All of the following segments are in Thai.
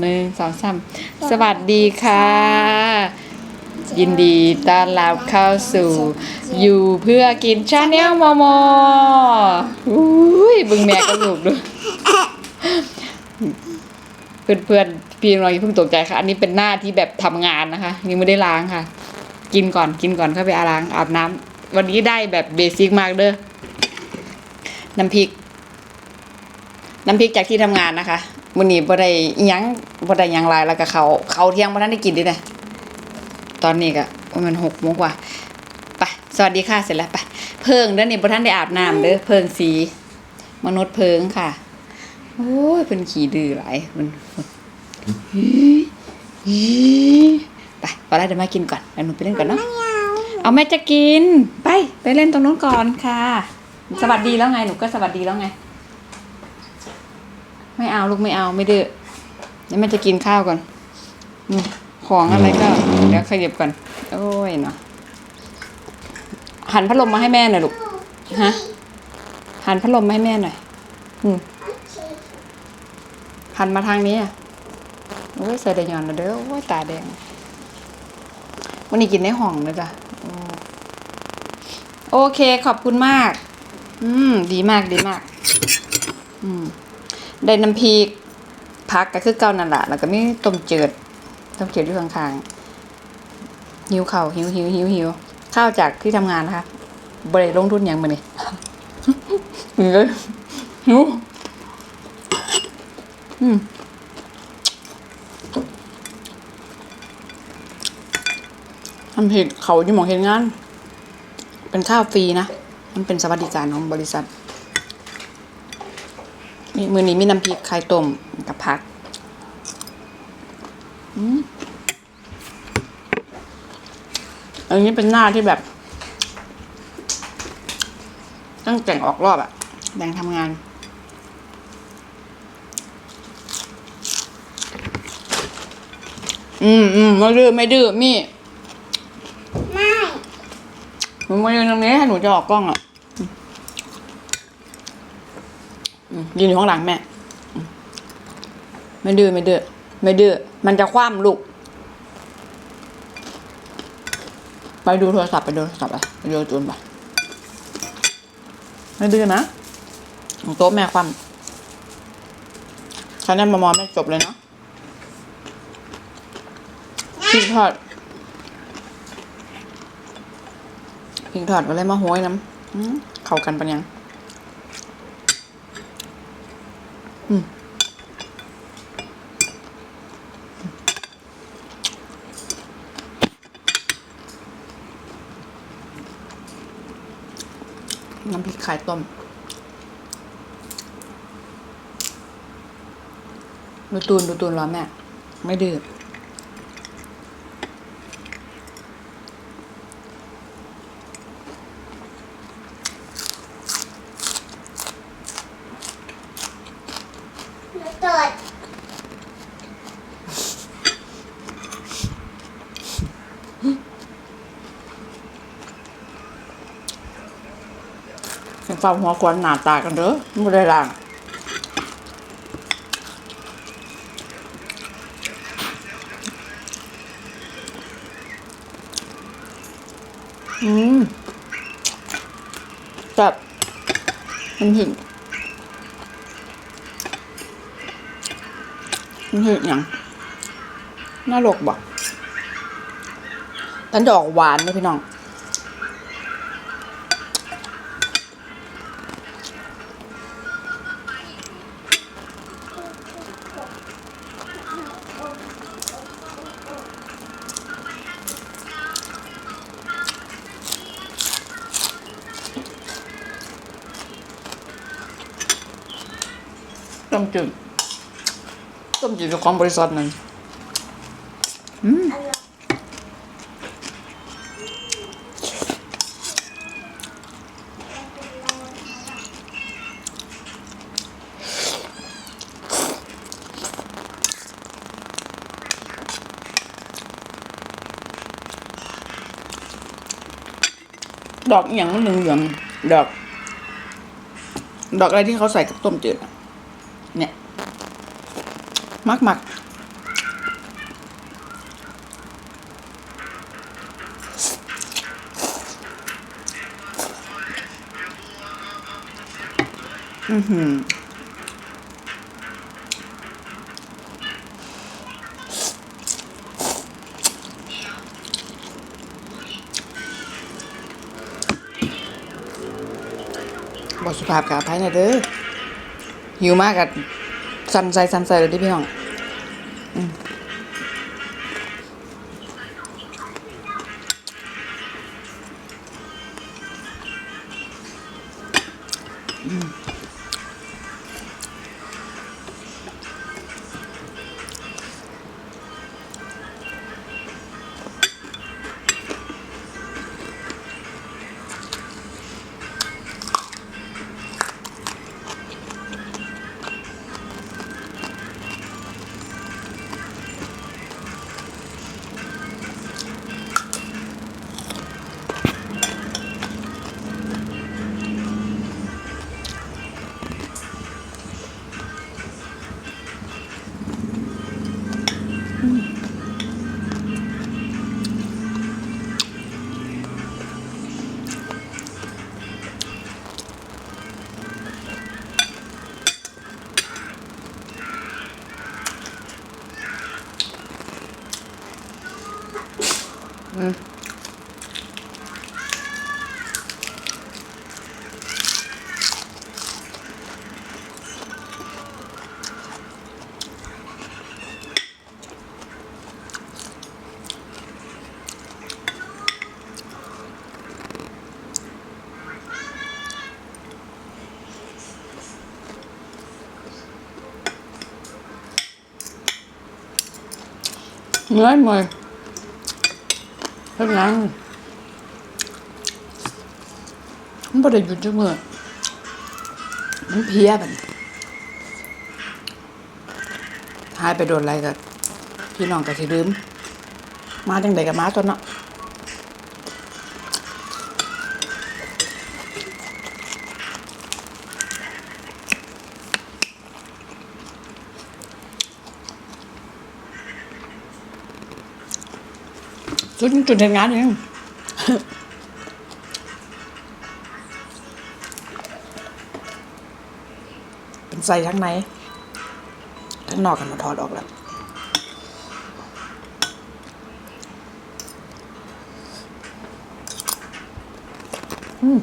หนึ่งสองสามสวัสดีค่ะ ยินดีต้อนรับเข้าสู่ อยู่เพื่อกินชาแนลมอมออุ้ยบึงแม่ก็ลูกด้วยเพื่อนเพื่อนๆพี่น้องอย่าเพิ่งตกใจค่ะ อันนี้เป็นหน้าที่แบบทำงานนะคะ ยังไม่ได้ล้างค่ะ กินก่อนกินก่อนเข้าไปอาล้างอาบน้ำวันนี้ได้แบบเบสิกมากเด้อน้ำพริก น้ำพริกจากที่ทำงานนะคะ มื้อนี้บ่ได้อิหยังบ่ได้หยังหลายแล้วก็เขาเขาเที่ยงบ่ทันได้กินดิเนี่ตอนนี้ก็ประมาณ6โมงกว่าไปสวัสดีค่ะเสร็จแล้วไปเพิงเด้อนี่บ่ทันได้อาบน้ำเด้อเพิงสี มนุษย์เพิงค่ะ โอ้ยเพิ่นขี้ดื้อหลายมันไปพอแล้วเดี๋ยวมากินก่อนเดี๋ยวหนูไปเล่นก่อนเนาะเอาแม่จะกิน ไปไปเล่นตรงนู้นก่อนค่ะ สวัสดีแล้วไงหนูก็สวัสดีแล้วไง ไม่เอาลูกไม่เอาไม่ดื้อเดี๋ยวแม่จะกินข้าวก่อนอของอะไรก็เดี๋ยวขยับก่อนโอ้ยเนาะหันพัดลมมาให้แม่หน่อยลูกฮะหันพัดลมมาให้แม่หน่อยอืมหันมาทางนี้อะโอ้ยใส่ได้ยอนแล้วเด้อโอ้ยตาแดงวันนี้กินในห้องเลยจ้ะโอ้โอเคขอบคุณมาก อืม ดีมากดีมาก อืม ได้น้ำพริกพักก็คือเก่านั่นแหละแล้วก็มีต้มจืดต้มจืดอยู่ข้างๆหิวเข้าหิวหิวหิวหิวข้าวจากที่ทำงานนะคะบริลงทุนหยังมาเนี่ยหิวเลยหิวอืมทำผิดเขาอยู่หมองเห็นงาน เป็นข้าวฟรีนะ มันเป็นสวัสดิการของบริษัท นี่มือนี้มีน้ำพริกไข่ต้มกับผักอืมอันนี้เป็นหน้าที่แบบ ตั้งแต่งออกรอบอะแบ่งทำงาน อืมอืมไม่ดื้อไม่ดื้อมี่ไม่หนูมายืนตรงนี้ให้หนูจะออกกล้องอะ อืม ยืนอยู่ข้างหลังแม่ ไม่ดื้อไม่ดื้อไม่ดื้อมันจะคว่ำลูก ไปดูโทรศัพท์ไปดูโทรศัพท์ไปไปดูจูนไปไม่ดื้อนะของโต๊ะแม่คว่ำฉันนั่นมามอแม่จบเลยเนาะพริกทอดพริกทอดก็เลยมาห้อยน้ำเข้ากันปะยัง น้ำพริกไข่ต้ม ดูตูนดูตูนร้อนแม่ ไม่ดื้อ หนูตรวจ เป็น ฝ้าหัวควันหนาตากันเด้อไม่ได้ล่างอืมจับมันถึงมันถึงอย่างน่าหลกบอกตันจะออกหวานเลยพี่น้อง ต้มจืดต้มจืดของบริษัทนั้นอืมดอกอหย่างมันเหลืองๆดอก ดอกอะไรที่เขาใส่กับต้มจืดอะเนี่ย มักหมักอือหือบอกสุภาพกับไพ่เนี่ยเด้อหิวมากกัน สันใส่สันใส่เลยดิพี่น้องอืม เมื่อย เฮ็ดหยังมันบ่ได้หยุดจักมื้อมันเพี้ยบันหายไปโดนอะไรกับพี่น้องก็สิลืม มาจังไดก็มาตัวเนาะ จุดจุดทำงานเองเป็นใส่ทั้งในทั้งนอกกันมาถอดออกแล้วอืม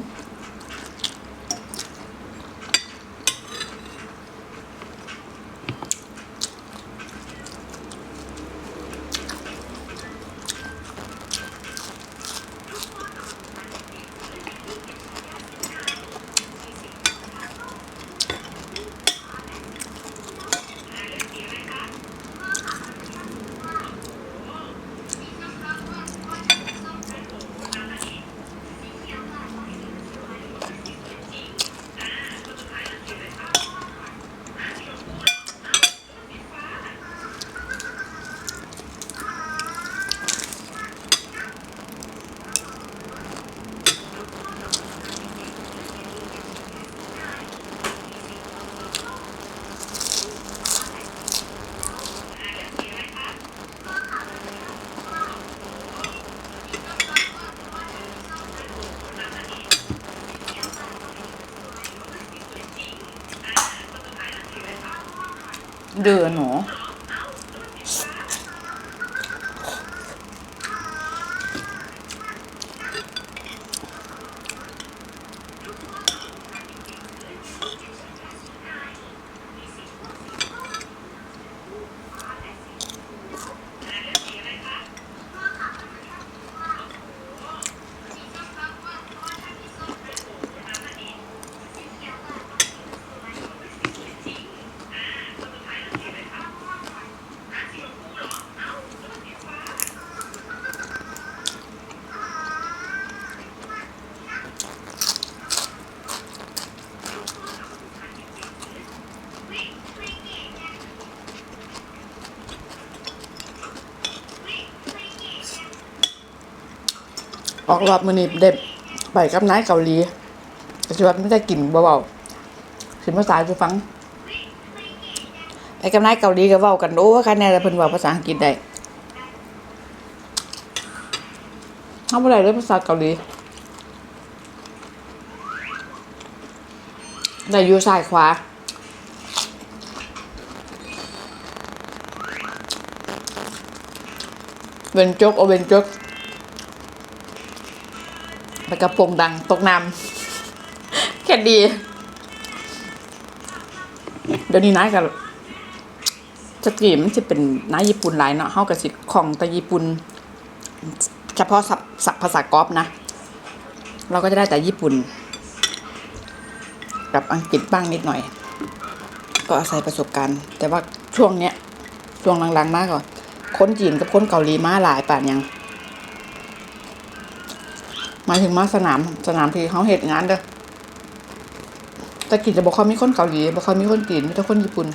เดือหนู ออกรอบมือนี้เด็บไปกับนายเกาหลีแต่ชีวิตไม่ได้กลิ่นเบาๆสิภาษาจะฟัง ไปกับนายเกาหลีก็เว้ากันโอ้คะแนนเพิ่นเว้าภาษาอังกฤษได้เฮาบ่ได้เลยภาษาเกาหลีได้อยู่ซ้ายขวาเวนจกโอเวนจก แล้วกระโปรงดังตกน้ำแค่ดี เดี๋ยวนี้นายกับสกีมันจะเป็นนายญี่ปุ่นหลายเนาะเฮากับสิของแต่ญี่ปุ่นเฉพาะศัพท์ภาษากอฟนะ เราก็จะได้แต่ญี่ปุ่น กับอังกฤษบ้างนิดหน่อย ก็อาศัยประสบการณ์ แต่ว่าช่วงเนี้ยช่วงหลังๆมากก่อนคนจีนกับคนเกาหลีมาหลายป่านยัง มายถึงมาสนามสนามที่เขาเหตุงานเด้อแต่กินจะบอกเขามีคนเกาหลีบอกเขามีคนจีนมีแต่คนญี่ปุ่น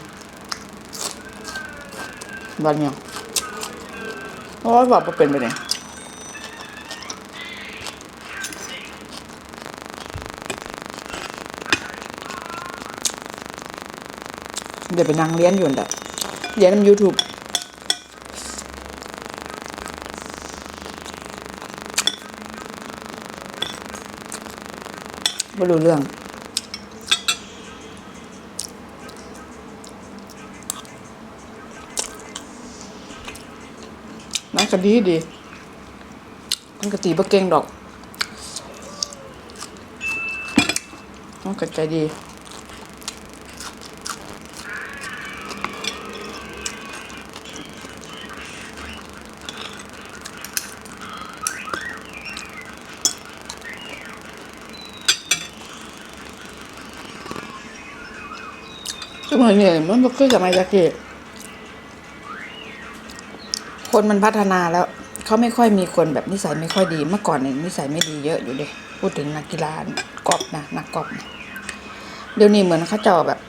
วันเนี้ยโอ้ยบอกว่าเป็นไปเลยเดี๋ยวไปนั่งเรียนอยู่นั่นแหละเรียนในยูทูบ ไม่รู้เรื่อง มันก็ดีดี มันก็ตีบะเก่งดอก มันก็ใจดี มัยนี้มันบ่คือสมัยตะกี้คนมันพัฒนาแล้ว เขาไม่ค่อยมีคนแบบนิสัยไม่ค่อยดีเมื่อก่อนเนี่ยนิสัยไม่ดีเยอะอยู่เด้พูดถึงนักกีฬากอล์ฟนะนักกอล์ฟนะเดี๋ยวนี้เหมือนเขาเจ้าแบบ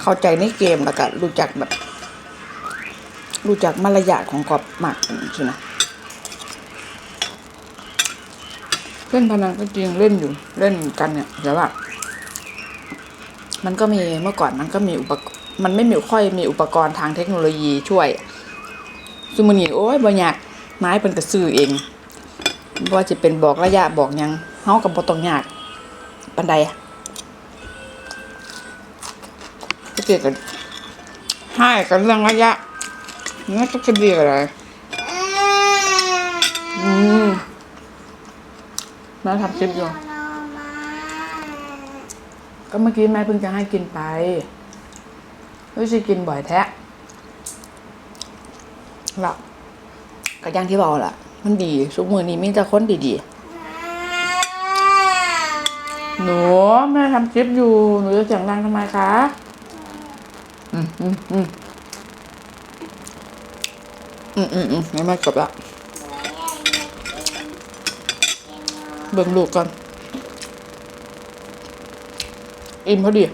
เข้าใจในเกมแล้วก็รู้จักแบบ รู้จักมารยาทของกอล์ฟมากใช่ไหมเล่นพนันก็จริงเล่นอยู่เล่นกันเนี่ยแต่ว่า มันก็มีเมื่อก่อนมันก็มีอุปมันไม่มีค่อยมีอุปกรณ์ทางเทคโนโลยีช่วยซุมอนีโอ้ยบ่อยากไม้เป็นกระซื้อเองว่าจะเป็นบอกระยะบอกยังเฮากับบ่ต้องยากปันใดก็เกี่ยวกันให้กันเรื่องระยะนี่ก็จะดีอะไรอืมแม่ทำคลิปอยู่ ก็เมื่อกี้แม่เพิ่งจะให้กินไปไม่ใช่กินบ่อยแท้ละก็อย่างที่บอกแหละมันดีทุกมือนี้มีแต่คนดีๆ หนูแม่ทำคลิปอยู่ หนูจะเสียงดังทำไมคะ อืมอืมอืมอืมอืมอืมงั้นแม่จบละเบิ่งลูกก่อน อิ่มพอดี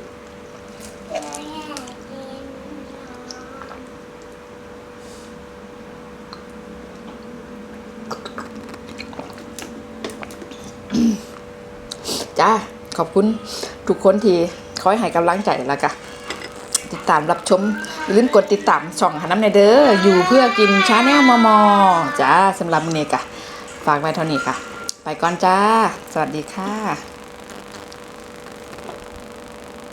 จ้าขอบคุณทุกคนที่คอยให้กำลังใจแล้วก็ติดตามรับชมอย่าลืมกดติดตามช่องหาน้ำในเด้ออยู่เพื่อกินชาแนลมอมอจ้าสำหรับมื้อนี้กะฝากไว้เท่านี้ค่ะ ไปก่อนจ้า สวัสดีค่ะ